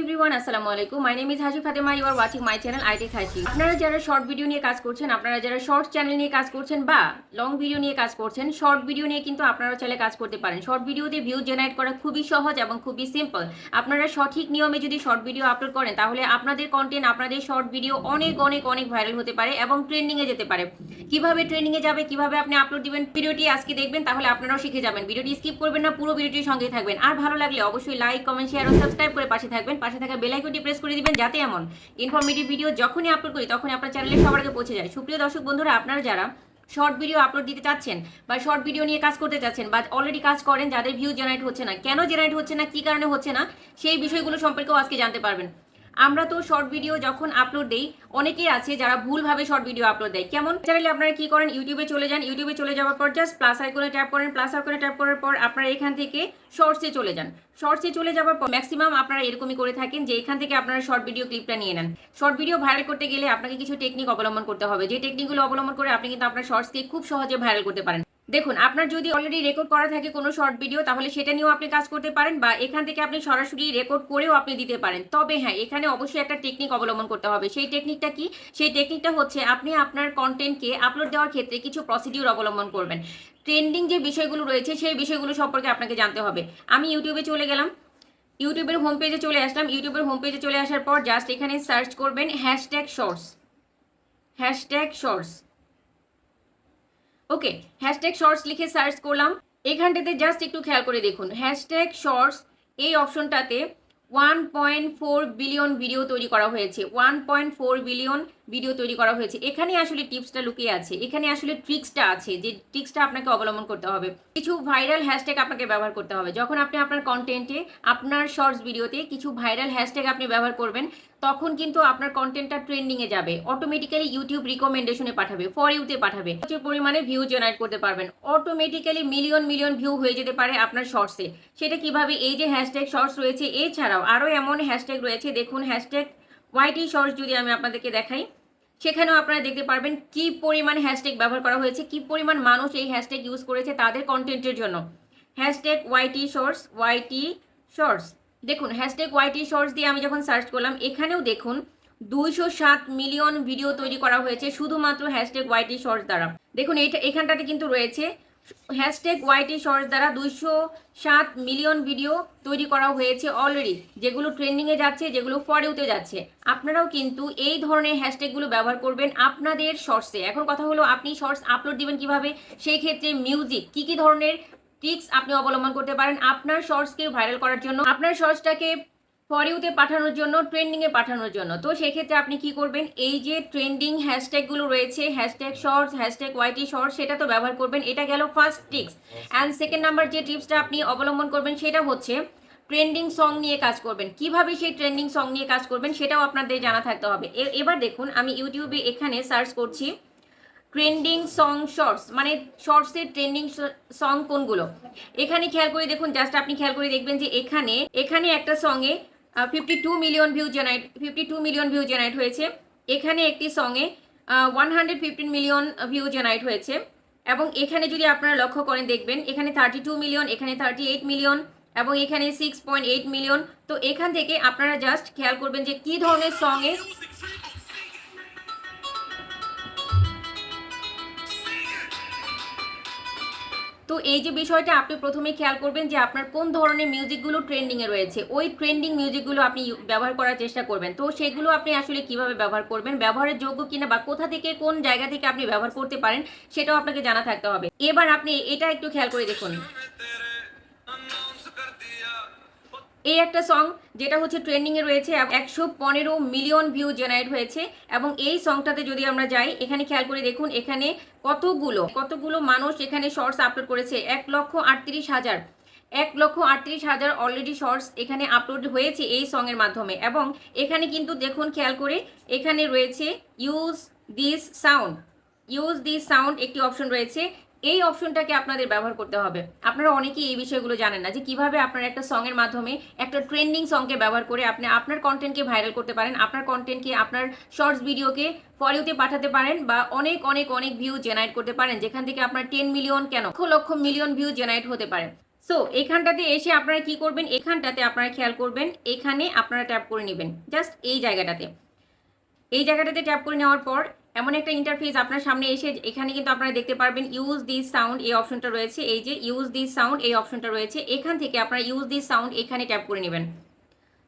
Everyone আসসালামু আলাইকুম। My name is Haji Fatema you are watching my channel IT Haji আপনারা যারা short video নিয়ে কাজ করছেন, আপনারা যারা শর্ট চ্যানেল নিয়ে কাজ করছেন বা লং ভিডিও নিয়ে কাজ করছেন শর্ট ভিডিও নিয়ে কিন্তু আপনারা চাইলে কাজ করতে পারেন। শর্ট ভিডিওতে ভিউ জেনারেট করা খুবই সহজ এবং খুবই সিম্পল আপনারা সঠিক নিয়মে যদি শর্ট ভিডিও আপলোড করেন, তাহলে আপনাদের কন্টেন্ট আপনাদের শর্ট ভিডিও অনেক অনেক অনেক ভাইরাল হতে পারে এবং ট্রেন্ডিংয়ে যেতে পারে। কীভাবে ট্রেন্ডিংয়ে যাবে, কীভাবে আপনি আপলোড দিবেন ভিডিওটি আজকে দেখবেন, তাহলে আপনারাও শিখে যাবেন। ভিডিওটি স্কিপ করবেন না, পুরো ভিডিওটির সঙ্গে থাকবেন। আর ভালো লাগলে অবশ্যই লাইক কমেন্ট শেয়ার ও সাবস্ক্রাইব করে পাশে থাকবেন। পাশে থাকা বেল আইকনটি প্রেস করে দিবেন যাতে এমন ইনফরমেটিভ ভিডিও যখনই আপলোড করি, তখনই আপনার চ্যানেলে সবার আগে পৌঁছে যায়। সুপ্রিয় দর্শক বন্ধুরা, আপনারা যারা শর্ট ভিডিও আপলোড দিতে চাচ্ছেন বা শর্ট ভিডিও নিয়ে কাজ করতে চাচ্ছেন বা অলরেডি কাজ করেন, যাদের ভিউ জেনারেট হচ্ছে না, কেন জেনারেট হচ্ছে না, কি কারণে হচ্ছে না, সেই বিষয়গুলো সম্পর্কেও আজকে জানতে পারবেন। আমরা তো শর্ট ভিডিও যখন আপলোড দেই, অনেকেই আছে যারা ভুলভাবে শর্ট ভিডিও আপলোড দেয়। কেমন? চ্যানেলে আপনারা কি করেন? ইউটিউবে চলে যান। ইউটিউবে চলে যাওয়ার পর জাস্ট প্লাস আইকনে ট্যাপ করেন প্লাস আইকনে ট্যাপ করার পর আপনারা এখান থেকে শর্টসে চলে যান। শর্টসে চলে যাওয়ার পর ম্যাক্সিমাম আপনারা এরকমই করে থাকেন যে এখান থেকে আপনারা শর্ট ভিডিও ক্লিপটা নিয়ে নেন। শর্ট ভিডিও ভাইরাল করতে গেলে আপনাকে কিছু টেকনিক অবলম্বন করতে হবে। যে টেকনিকগুলো অবলম্বন করে আপনি কিন্তু আপনার শর্টসকে খুব সহজে ভাইরাল করতে পারেন। দেখুন, আপনার যদি অলরেডি রেকর্ড করা থাকে কোনো শর্ট ভিডিও তাহলে সেটা নিয়েও আপনি কাজ করতে পারেন বা এখান থেকে আপনি সরাসরি রেকর্ড করেও আপনি দিতে পারেন। তবে হ্যাঁ এখানে অবশ্যই একটা টেকনিক অবলম্বন করতে হবে। সেই টেকনিকটা কি? সেই টেকনিকটা হচ্ছে আপনি আপনার কন্টেন্টকে আপলোড দেওয়ার ক্ষেত্রে কিছু প্রসিডিউর অবলম্বন করবেন। ট্রেন্ডিং যে বিষয়গুলো রয়েছে, সেই বিষয়গুলো সম্পর্কে আপনাকে জানতে হবে। আমি ইউটিউবে চলে গেলাম। ইউটিউবের হোম পেজে চলে আসলাম। ইউটিউবের হোম পেজে চলে আসার পর জাস্ট এখানে সার্চ করবেন hashtag shorts hashtag shorts okay hashtag shorts লিখে সার্চ করলাম। এখানটাতে জাস্ট একটু খেয়াল করে দেখুন। হ্যাশট্যাগ শর্টস এই অপশনটাতে one point four billion video তৈরি করা হয়েছে। One point four billion video তৈরি করা হয়েছে। এখানে আসলে টিপসটা লুকিয়ে আছে। এখানে আসলে ট্রিক্সটা আছে যে ট্রিক্সটা আপনাকে অবলম্বন করতে হবে। কিছু ভাইরাল হ্যাশট্যাগ আপনাকে ব্যবহার করতে হবে। যখন আপনি আপনার কন্টেন্টে আপনার শর্টস ভিডিওতে কিছু ভাইরাল হ্যাশট্যাগ আপনি ব্যবহার করবেন, তখন কিন্তু আপনার কন্টেন্টটা ট্রেন্ডিংয়ে যাবে। অটোমেটিক্যালি ইউটিউব রিকমেন্ডেশনে পাঠাবে ফর ইউতে পাঠাবে। প্রচুর পরিমাণে ভিউ জেনারেট করতে পারবেন। অটোমেটিক্যালি মিলিয়ন মিলিয়ন ভিউ হয়ে যেতে পারে আপনার শর্টসে সেটা কীভাবে? এই যে হ্যাশট্যাগ শর্টস রয়েছে, এছাড়াও আরও এমন হ্যাশট্যাগ রয়েছে। দেখুন, হ্যাশট্যাগ ওয়াইটি শর্টস যদি আমি আপনাদেরকে দেখাই সেখানেও আপনারা দেখতে পারবেন কি পরিমাণ হ্যাশট্যাগ ব্যবহার করা হয়েছে, কি পরিমাণ মানুষ এই হ্যাশট্যাগ ইউজ করেছে তাদের কন্টেন্টের জন্য। Hashtag YT shorts YT shorts দেখুন হ্যাশট্যাগ ওয়াইটি শর্টস দিয়ে আমি যখন সার্চ করলাম, এখানেও দেখুন দুইশো সাত মিলিয়ন ভিডিও তৈরি করা হয়েছে, শুধুমাত্র হ্যাশট্যাগ ওয়াইটি শর্টস দ্বারা। দেখুন, এইটা এখানটাতে কিন্তু রয়েছে হ্যাশট্যাগ ওয়াইটি শর্টস দ্বারা দুইশো সাত মিলিয়ন ভিডিও তৈরি করা হয়েছে অলরেডি যেগুলো ট্রেন্ডিংয়ে যাচ্ছে, যেগুলো ফরেউতে যাচ্ছে। আপনারাও কিন্তু এই ধরনের হ্যাশট্যাগুলো ব্যবহার করবেন আপনাদের শর্টসে এখন কথা হলো, আপনি শর্টস আপলোড দিবেন কীভাবে? সেই ক্ষেত্রে মিউজিক কি কি ধরনের ট্রিক্স আপনি অবলম্বন করতে পারেন আপনার শর্টসকে ভাইরাল করার জন্য? আপনার শর্টসটাকে ফরিউতে পাঠানোর জন্য ট্রেন্ডিংয়ে পাঠানোর জন্য। তো সেক্ষেত্রে আপনি কি করবেন? এই যে ট্রেন্ডিং হ্যাশট্যাগুলো রয়েছে hashtag shorts hashtag YT shorts সেটা তো ব্যবহার করবেন। এটা গেল first tips and second number যে টিপসটা আপনি অবলম্বন করবেন, সেটা হচ্ছে ট্রেন্ডিং সং নিয়ে কাজ করবেন। কীভাবে সেই ট্রেন্ডিং সং নিয়ে কাজ করবেন, সেটাও আপনাদের জানা থাকতে হবে। এবার দেখুন, আমি ইউটিউবে এখানে সার্চ করছি ট্রেন্ডিং সং শর্টস মানে শর্টসের ট্রেন্ডিং সং কোনগুলো? এখানে খেয়াল করে দেখুন জাস্ট আপনি খেয়াল করে দেখবেন যে এখানে এখানে একটা সঙ্গে fifty two million view generate fifty two million view generate হয়েছে। এখানে একটি সঙ্গে one hundred fifteen million view generate হয়েছে। এবং এখানে যদি আপনারা লক্ষ্য করেন, দেখবেন, এখানে থার্টি টু মিলিয়ন এখানে থার্টি এইট মিলিয়ন এবং এখানে সিক্স পয়েন্ট এইট মিলিয়ন তো এখান থেকে আপনারা জাস্ট খেয়াল করবেন যে কী ধরনের সঙ্গে তো এই যে বিষয়টা আপনি প্রথমে খেয়াল করবেন যে আপনার কোন ধরনের মিউজিকগুলো ট্রেন্ডিংয়ে রয়েছে। ওই ট্রেন্ডিং মিউজিকগুলো আপনি ব্যবহার করার চেষ্টা করবেন। তো সেগুলো আপনি আসলে কীভাবে ব্যবহার করবেন, ব্যবহারের যোগ্য কিনা বা কোথা থেকে, কোন জায়গা থেকে আপনি ব্যবহার করতে পারেন, সেটাও আপনাকে জানা থাকতে হবে। এবার আপনি এটা একটু খেয়াল করে দেখুন। এই একটা সং যেটা হচ্ছে ট্রেন্ডিংয়ে রয়েছে একশো পনেরো মিলিয়ন ভিউ জেনারেট হয়েছে। এবং এই সংটাতে যদি আমরা যাই, এখানে খেয়াল করে দেখুন, এখানে কতগুলো কতগুলো মানুষ এখানে শর্টস আপলোড করেছে? এক লক্ষ আটত্রিশ হাজার। এক লক্ষ আটত্রিশ হাজার অলরেডি শর্টস এখানে আপলোড হয়েছে এই সঙের মাধ্যমে। এবং এখানে কিন্তু দেখুন, খেয়াল করে, এখানে রয়েছে use this sound use this sound একটি অপশন রয়েছে। এই অপশনটাকে আপনাদের ব্যবহার করতে হবে। আপনারা অনেকেই এই বিষয়গুলো জানেন না যে কীভাবে আপনারা একটা সঙের মাধ্যমে একটা ট্রেন্ডিং সংকে ব্যবহার করে আপনি আপনার কন্টেন্টকে ভাইরাল করতে পারেন, আপনার কন্টেন্টকে আপনার শর্টস ভিডিওকে ফরিউতে পাঠাতে পারেন বা অনেক অনেক অনেক ভিউ জেনারেট করতে পারেন, যেখান থেকে আপনার টেন মিলিয়ন কেন? Lakh lakh million view generate হতে পারে। সো এখানটাতে এসে আপনারা কি করবেন? এখানটাতে আপনারা খেয়াল করবেন, এখানে আপনারা ট্যাপ করে নেবেন। জাস্ট এই জায়গাটাতে। এই জায়গাটাতে ট্যাপ করে নেওয়ার পর এমন একটা ইন্টারফেস আপনার সামনে এসে এখানে কিন্তু আপনারা দেখতে পারবেন ইউজ দিস সাউন্ড এই অপশনটা রয়েছে। এই যে ইউজ দিস সাউন্ড এই অপশনটা রয়েছে। এখান থেকে আপনারা ইউজ দিস সাউন্ড এখানে ট্যাপ করে নেবেন।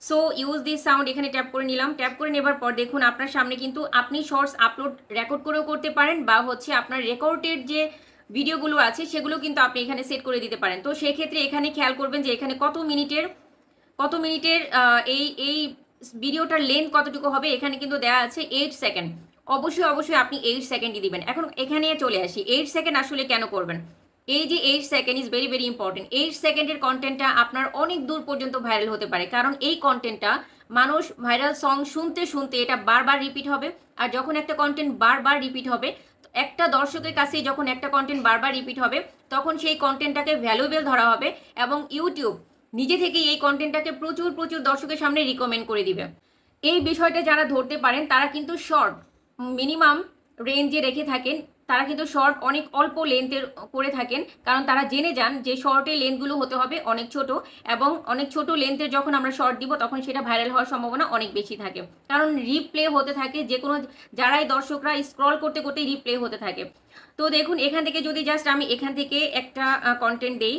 সো ইউজ দিস সাউন্ড এখানে ট্যাপ করে নিলাম। ট্যাপ করে নেবার পর দেখুন আপনার সামনে কিন্তু আপনি শর্টস আপলোড রেকর্ড করেও করতে পারেন বা হচ্ছে আপনার রেকর্ডেড যে ভিডিওগুলো আছে সেগুলো কিন্তু আপনি এখানে সেট করে দিতে পারেন। তো সেক্ষেত্রে এখানে খেয়াল করবেন যে এখানে কত মিনিটের কত মিনিটের এই এই ভিডিওটার লেন্থ কতটুকু হবে এখানে কিন্তু দেওয়া আছে এইট সেকেন্ড অবশ্যই অবশ্যই আপনি এইট সেকেন্ডই দিবেন। এখন এখানে চলে আসি। এইট সেকেন্ড আসলে কেন করবেন? এই যে eight second is very very important eight সেকেন্ডের কন্টেন্টটা আপনার অনেক দূর পর্যন্ত ভাইরাল হতে পারে। কারণ এই কন্টেন্টটা মানুষ ভাইরাল সং শুনতে শুনতে এটা বারবার রিপিট হবে। আর যখন একটা কন্টেন্ট বারবার রিপিট হবে, একটা দর্শকের কাছে যখন একটা কন্টেন্ট বারবার রিপিট হবে, তখন সেই কন্টেন্টটাকে ভ্যালুয়েবল ধরা হবে এবং ইউটিউব নিজে থেকেই এই কন্টেন্টটাকে প্রচুর প্রচুর দর্শকের সামনে রিকমেন্ড করে দিবে। এই বিষয়টা যারা ধরতে পারেন, তারা কিন্তু শর্ট মিনিমাম রেঞ্জে রেখে থাকেন। তারা কিন্তু শর্ট অনেক অল্প লেন্থের করে থাকেন, কারণ তারা জেনে যান যে শর্টের লেন্থগুলো হতে হবে অনেক ছোট এবং অনেক ছোট লেন্থের যখন আমরা শর্ট দিব তখন সেটা ভাইরাল হওয়ার সম্ভাবনা অনেক বেশি থাকে। কারণ রিপ্লে হতে থাকে, যে কোনো যারাই দর্শকরা স্ক্রল করতে করতে রিপ্লে হতে থাকে। তো দেখুন, এখান থেকে যদি জাস্ট আমি এখান থেকে একটা কন্টেন্ট দেই।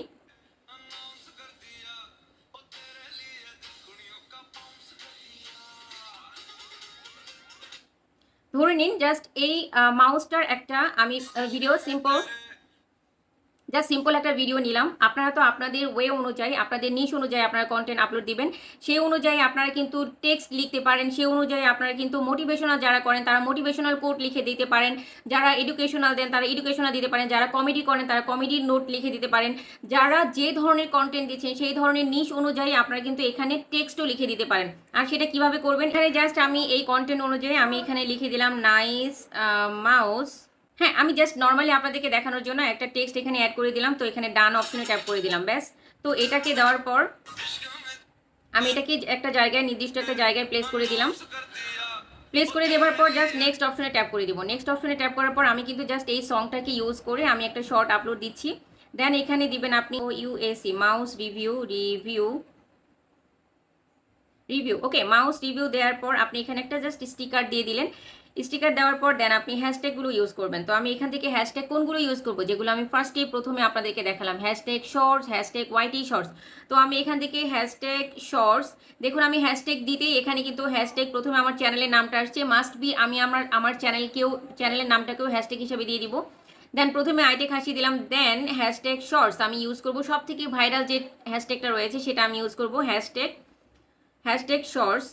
ধরে নিন জাস্ট এই মাউসটার একটা আমি ভিডিও সিম্পল জাস্ট সিম্পল একটা ভিডিও নিলাম। আপনারা তো আপনাদের ওয়ে অনুযায়ী, আপনাদের নিশ অনুযায়ী আপনারা কন্টেন্ট আপলোড দিবেন। সেই অনুযায়ী আপনারা কিন্তু টেক্সট লিখতে পারেন, সেই অনুযায়ী আপনারা কিন্তু মোটিভেশনাল যারা করেন, তারা মোটিভেশনাল কোড লিখে দিতে পারেন। যারা এডুকেশনাল দেন, তারা এডুকেশনাল দিতে পারেন। যারা কমেডি করেন, তারা কমেডির নোট লিখে দিতে পারেন। যারা যে ধরনের কন্টেন্ট দিচ্ছেন, সেই ধরনের নিশ অনুযায়ী আপনারা কিন্তু এখানে টেক্সটও লিখে দিতে পারেন। আর সেটা কীভাবে করবেন? এখানে জাস্ট আমি এই কন্টেন্ট অনুযায়ী আমি এখানে লিখে দিলাম নাইস মাউস হ্যাঁ আমি জাস্ট নর্মালি আপনাদেরকে দেখানোর জন্য একটা টেক্সট এখানে অ্যাড করে দিলাম, তো এখানে ডান অপশনে ট্যাপ করে দিলাম, ব্যাস। তো এটাকে দেওয়ার পর আমি এটাকে একটা জায়গায়, নির্দিষ্ট একটা জায়গায় প্লেস করে দিলাম। প্লেস করে দেওয়ার পর জাস্ট নেক্সট অপশনে ট্যাপ করে দিব। নেক্সট অপশনে ট্যাপ করার পর আমি কিন্তু জাস্ট এই সংটাকে ইউজ করে আমি একটা শর্ট আপলোড দিচ্ছি। দেন এখানে দিবেন আপনি ও ইউএসি mouse review review review okay mouse review দেওয়ার পর আপনি এখানে একটা জাস্ট স্টিকার দিয়ে দিলেন। স্টিকার দেওয়ার পর দেন আপনি হ্যাশট্যাগুলো ইউজ করবেন। তো আমি এখান থেকে হ্যাশট্যাগ কোনগুলো ইউজ করব? যেগুলো আমি ফার্স্টে প্রথমে আপনাদেরকে দেখালাম। Hashtag shorts hashtag YT shorts তো আমি এখান থেকে হ্যাশট্যাগ শর্টস দেখুন আমি হ্যাশট্যাগ দিতেই এখানে কিন্তু হ্যাশট্যাগ প্রথমে আমার চ্যানেলের নামটা আসছে। মাস্ট বি আমি আমার আমার চ্যানেলকেও চ্যানেলের নামটাকেও হ্যাশট্যাগ হিসেবে দিয়ে দিব। দেন প্রথমে আইটে খাসি দিলাম। দেন হ্যাশট্যাগ শর্টস আমি ইউজ করব। সব থেকে ভাইরাল যে হ্যাশট্যাগটা রয়েছে সেটা আমি ইউজ করব। Hashtag hashtag shorts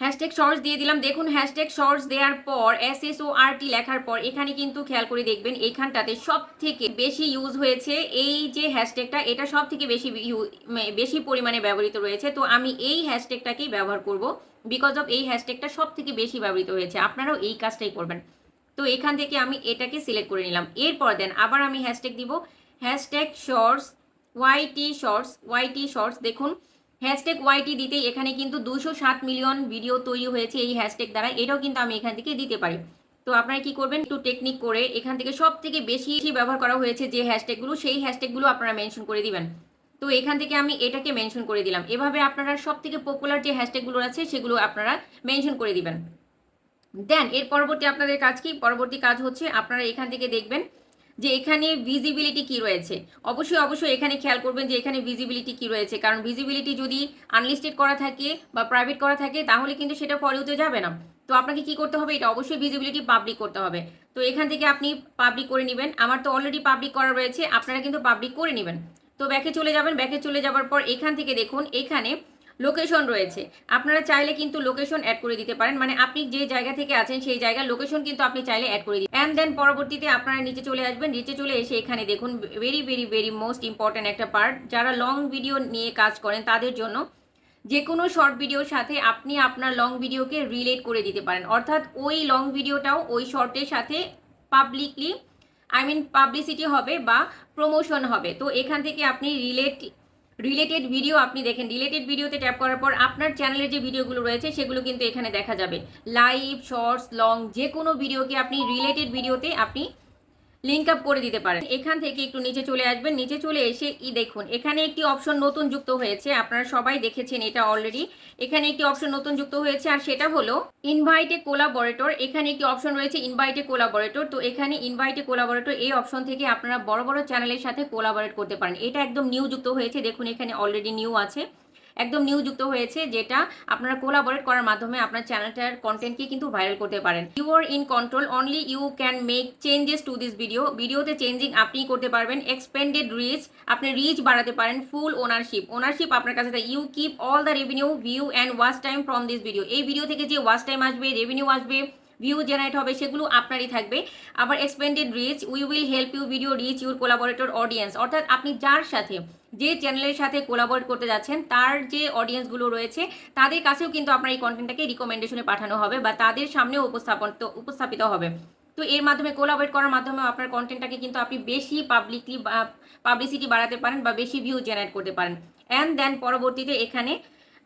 hashtag shorts দিয়ে দিলাম। দেখুন হ্যাশট্যাগ শর্টস দেওয়ার পর এস এস ও আর টি লেখার পর, এখানে কিন্তু খেয়াল করে দেখবেন, এখানটাতে সব থেকে বেশি ইউজ হয়েছে। এই যে হ্যাশট্যাগটা এটা সব থেকে বেশি মানে বেশি পরিমাণে ব্যবহৃত রয়েছে। তো আমি এই হ্যাশট্যাগটাকেই ব্যবহার করব বিকজ অফ এই হ্যাশট্যাগটা সব থেকে বেশি ব্যবহৃত হয়েছে। আপনারাও এই কাজটাই করবেন। তো এখান থেকে আমি এটাকে সিলেক্ট করে নিলাম। এরপর দেন আবার আমি হ্যাশট্যাগ দিব। Hashtag shorts YT shorts YT shorts দেখুন। হ্যাশট্যাগ ওয়াইটি দিতেই এখানে কিন্তু দুশো সাত মিলিয়ন ভিডিও তৈরি হয়েছে এই হ্যাশট্যাগ দ্বারা। এটাও কিন্তু আমি এখান থেকে দিতে পারি। তো আপনারা কি করবেন? একটু টেকনিক করে এখান থেকে সব থেকে বেশি ব্যবহার করা হয়েছে যে হ্যাশট্যাগুলো সেই হ্যাশট্যাগুলো আপনারা মেনশন করে দিবেন। তো এখান থেকে আমি এটাকে মেনশন করে দিলাম। এভাবে আপনারা সব থেকে পপুলার যে হ্যাশট্যাগুলো আছে, সেগুলো আপনারা মেনশন করে দিবেন। দেন এর পরবর্তী আপনাদের কাজ কি? পরবর্তী কাজ হচ্ছে আপনারা এখান থেকে দেখবেন যে এখানে ভিজিবিলিটি কি রয়েছে? অবশ্যই অবশ্যই এখানে খেয়াল করবেন যে এখানে ভিজিবিলিটি কি রয়েছে। কারণ ভিজিবিলিটি যদি আনলিস্টেড করা থাকে বা প্রাইভেট করা থাকে, তাহলে কিন্তু সেটা ফলোতে যাবে না। তো আপনাকে কি করতে হবে? এটা অবশ্যই ভিজিবিলিটি পাবলিক করতে হবে। তো এখান থেকে আপনি পাবলিক করে নেবেন। আমার তো অলরেডি পাবলিক করা রয়েছে। আপনারা কিন্তু পাবলিক করে নেবেন। তো ব্যাকে চলে যাবেন। ব্যাকে চলে যাওয়ার পর এখান থেকে দেখুন, এখানে লোকেশন রয়েছে। আপনারা চাইলে কিন্তু লোকেশন অ্যাড করে দিতে পারেন। মানে আপনি যে জায়গা থেকে আছেন, সেই জায়গার লোকেশন কিন্তু আপনি চাইলে অ্যাড করে দিন অ্যান্ড দেন পরবর্তীতে আপনারা নিচে চলে আসবেন। নিচে চলে এসে এখানে দেখুন very very very most important একটা পার্ট যারা লং ভিডিও নিয়ে কাজ করেন, তাদের জন্য যে কোনো শর্ট ভিডিওর সাথে আপনি আপনার লং ভিডিওকে রিলেট করে দিতে পারেন। অর্থাৎ ওই লং ভিডিওটাও ওই শর্টের সাথে পাবলিকলি আই মিন পাবলিসিটি হবে বা প্রমোশন হবে। তো এখান থেকে আপনি রিলেট রিলেটেড ভিডিও আপনি দেখেন। রিলেটেড ভিডিওতে ট্যাপ করার পর আপনার চ্যানেলের যে ভিডিওগুলো রয়েছে, সেগুলো কিন্তু এখানে দেখা যাবে। লাইভ শর্টস লং যে কোনো ভিডিওকে আপনি রিলেটেড ভিডিওতে আপনি লিঙ্ক আপ করে দিতে পারেন। এখান থেকে একটু নিচে চলে আসবেন। নিচে চলে এসে ই দেখুন, এখানে একটি অপশন নতুন যুক্ত হয়েছে। আপনারা সবাই দেখেছেন এটা অলরেডি এখানে একটি অপশন নতুন যুক্ত হয়েছে, আর সেটা হলো ইনভাইটে কোলাবরেটর এখানে একটি অপশন রয়েছে ইনভাইটে কোলাবরেটর তো এখানে ইনভাইটে কোলাবরেটর এই অপশন থেকে আপনারা বড় বড় চ্যানেলের সাথে কোলাবরেট করতে পারেন। এটা একদম নিউ যুক্ত হয়েছে। দেখুন, এখানে অলরেডি নিউ আছে। একদম নিউ যুক্ত হয়েছে, যেটা আপনারা কোলাবরেট করার মাধ্যমে আপনার চ্যানেলটার কন্টেন্টকে কিন্তু ভাইরাল করতে পারেন। You are in control only you can make changes to this video ভিডিওতে চেঞ্জিং আপনি করতে পারবেন। এক্সপেন্ডেড রিচ আপনি রিচ বাড়াতে পারেন ফুল ওনারশিপ ওনারশিপ আপনার কাছে you keep all the revenue view and watch time from this video এই ভিডিও থেকে যে ওয়াচ টাইম আসবে রেভিনিউ আসবে ভিউ জেনারেট হবে, সেগুলো আপনারই থাকবে। আবার expanded reach we will help you video reach your collaborator audience অর্থাৎ আপনি যার সাথে, যে চ্যানেলের সাথে কোলাবোরেট করতে যাচ্ছেন, তার যে অডিয়েন্সগুলো রয়েছে, তাদের কাছেও কিন্তু আপনার এই কন্টেন্টটাকে রিকমেন্ডেশনে পাঠানো হবে বা তাদের সামনেও উপস্থাপন উপস্থাপিত হবে। তো এর মাধ্যমে কোলাবোরেট করার মাধ্যমে আপনার কন্টেন্টটাকে কিন্তু আপনি বেশি পাবলিকলি পাবলিসিটি বাড়াতে পারেন বা বেশি ভিউ জেনারেট করতে পারেন। অ্যান্ড দেন পরবর্তীতে এখানে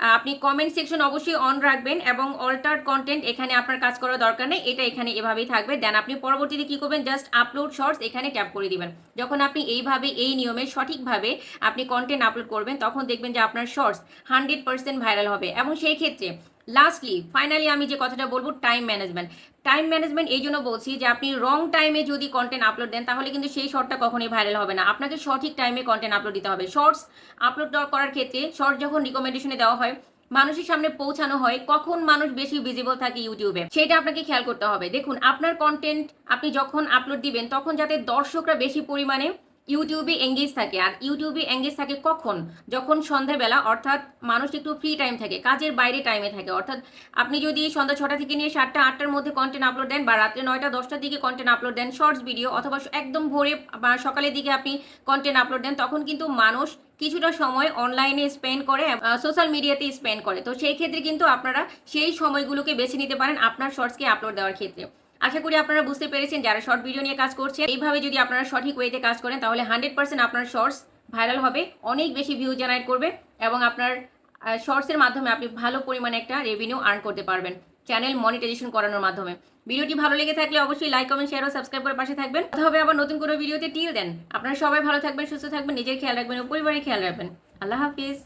আপনি কমেন্ট সেকশন অবশ্যই অন রাখবেন এবং অল্টার কন্টেন্ট এখানে আপনার কাজ করার দরকার নেই। এটা এখানে এভাবেই থাকবে। দেন আপনি পরবর্তীতে কী করবেন? জাস্ট আপলোড শর্টস এখানে ট্যাপ করে দিবেন। যখন আপনি এইভাবে, এই নিয়মে সঠিকভাবে আপনি কন্টেন্ট আপলোড করবেন, তখন দেখবেন যে আপনার শর্টস হান্ড্রেড পার্সেন্ট ভাইরাল হবে। এবং সেই ক্ষেত্রে লাস্টলি ফাইনালি আমি যে কথাটা বলব টাইম ম্যানেজমেন্ট টাইম ম্যানেজমেন্ট এই জন্য বলছি যে আপনি রং টাইমে যদি কন্টেন্ট আপলোড দেন, তাহলে কিন্তু সেই শর্টটা কখনোই ভাইরাল হবে না। আপনাকে সঠিক টাইমে কন্টেন্ট আপলোড দিতে হবে। শর্টস আপলোড করার ক্ষেত্রে শর্ট যখন রিকমেন্ডেশনে দেওয়া হয়, মানুষের সামনে পৌঁছানো হয় কখন মানুষ বেশি ভিজিবল থাকে ইউটিউবে সেটা আপনাকে খেয়াল করতে হবে। দেখুন, আপনার কন্টেন্ট আপনি যখন আপলোড দিবেন, তখন যাতে দর্শকরা বেশি পরিমাণে ইউটিউবে এঙ্গেজ থাকে। আর ইউটিউবে এঙ্গেজ থাকে কখন? যখন সন্ধ্যাবেলা, অর্থাৎ মানুষ একটু ফ্রি টাইম থাকে, কাজের বাইরে টাইমে থাকে। অর্থাৎ আপনি যদি সন্ধ্যা ছটা থেকে নিয়ে সাতটা, আটটার মধ্যে কন্টেন্ট আপলোড দেন বা রাত্রে নয়টা, দশটার দিকে কন্টেন্ট আপলোড দেন শর্টস ভিডিও অথবা একদম ভোরে বা সকালের দিকে আপনি কন্টেন্ট আপলোড দেন, তখন কিন্তু মানুষ কিছুটা সময় অনলাইনে স্পেন্ড করে সোশ্যাল মিডিয়াতে স্পেন্ড করে। তো সেই ক্ষেত্রে কিন্তু আপনারা সেই সময়গুলোকে বেছে নিতে পারেন আপনার শর্টসকে আপলোড দেওয়ার ক্ষেত্রে। আশা করি আপনারা বুঝতে পেরেছেন যারা শর্ট ভিডিও নিয়ে কাজ করছেন। এইভাবে যদি আপনারা সঠিক ওয়েতে কাজ করেন, তাহলে হান্ড্রেড পার্সেন্ট আপনার শর্টস ভাইরাল হবে, অনেক বেশি ভিউ জেনারেট করবে এবং আপনার শর্টসের মাধ্যমে আপনি ভালো পরিমাণে একটা রেভিনিউ আর্ন করতে পারবেন চ্যানেল মনিটাইজেশন করানোর মাধ্যমে। ভিডিওটি ভালো লেগে থাকলে অবশ্যই লাইক কমেন্ট শেয়ার ও সাবস্ক্রাইব করে পাশে থাকবেন। কথা হবে আবার নতুন কোনো ভিডিওতে টিল দেন আপনারা সবাই ভালো থাকবেন, সুস্থ থাকবেন, নিজের খেয়াল রাখবেন ও পরিবারের খেয়াল রাখবেন। আল্লাহ হাফিজ।